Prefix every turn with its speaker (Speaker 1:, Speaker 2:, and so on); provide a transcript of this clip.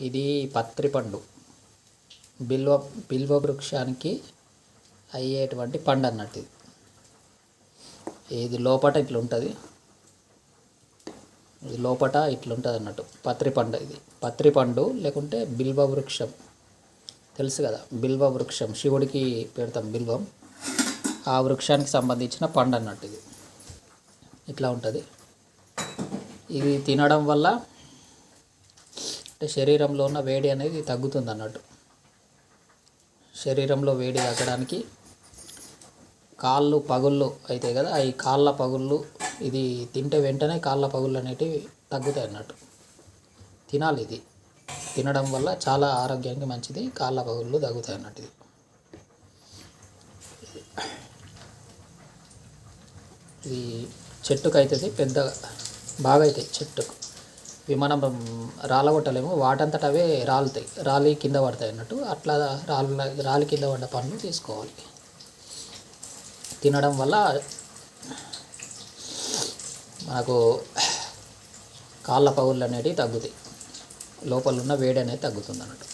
Speaker 1: ఇది పత్రి పండు బిల్వ బిల్వ వృక్షానికి అయ్యేటువంటి పండు అన్నట్టు ఇది. ఇది లోపట ఇట్లా ఉంటుంది ఇది లోపట ఇట్లుంటుంది అన్నట్టు. పత్రి పండు ఇది. పత్రి పండు లేకుంటే బిల్వ వృక్షం. తెలుసు కదా బిల్వ వృక్షం. శివుడికి పెడతాం బిల్వం. ఆ వృక్షానికి సంబంధించిన పండు అన్నట్టు ఇది. ఇట్లా ఉంటుంది. ఇది తినడం వల్ల అంటే శరీరంలో ఉన్న వేడి అనేది తగ్గుతుంది అన్నట్టు శరీరంలో వేడి తగ్గడానికి కాళ్ళు పగుళ్ళు అవుతాయి కదా ఈ కాళ్ళ పగుళ్ళు ఇది తింటే వెంటనే కాళ్ళ పగుళ్ళు అనేటివి తగ్గుతాయి అన్నట్టు. తినాలి ఇది. తినడం వల్ల చాలా ఆరోగ్యానికి మంచిది కాళ్ళ పగుళ్ళు తగ్గుతాయి అన్నట్టు ఇది. ఇది చెట్టుకు అవుతుంది పెద్దగా బాగా అవుతాయి చెట్టుకు. ఇవి మనం రాలగొట్టలేము వాటంతట అవే రాలుతాయి రాలి కింద పడతాయి అన్నట్టు. అట్లా రాళ్ళ రాలి కింద పడ్డ పండ్లు తీసుకోవాలి. తినడం వల్ల మనకు కాళ్ళ పగుళ్ళు అనేటివి తగ్గుతాయి. లోపల ఉన్న వేడి అనేది తగ్గుతుంది అన్నట్టు.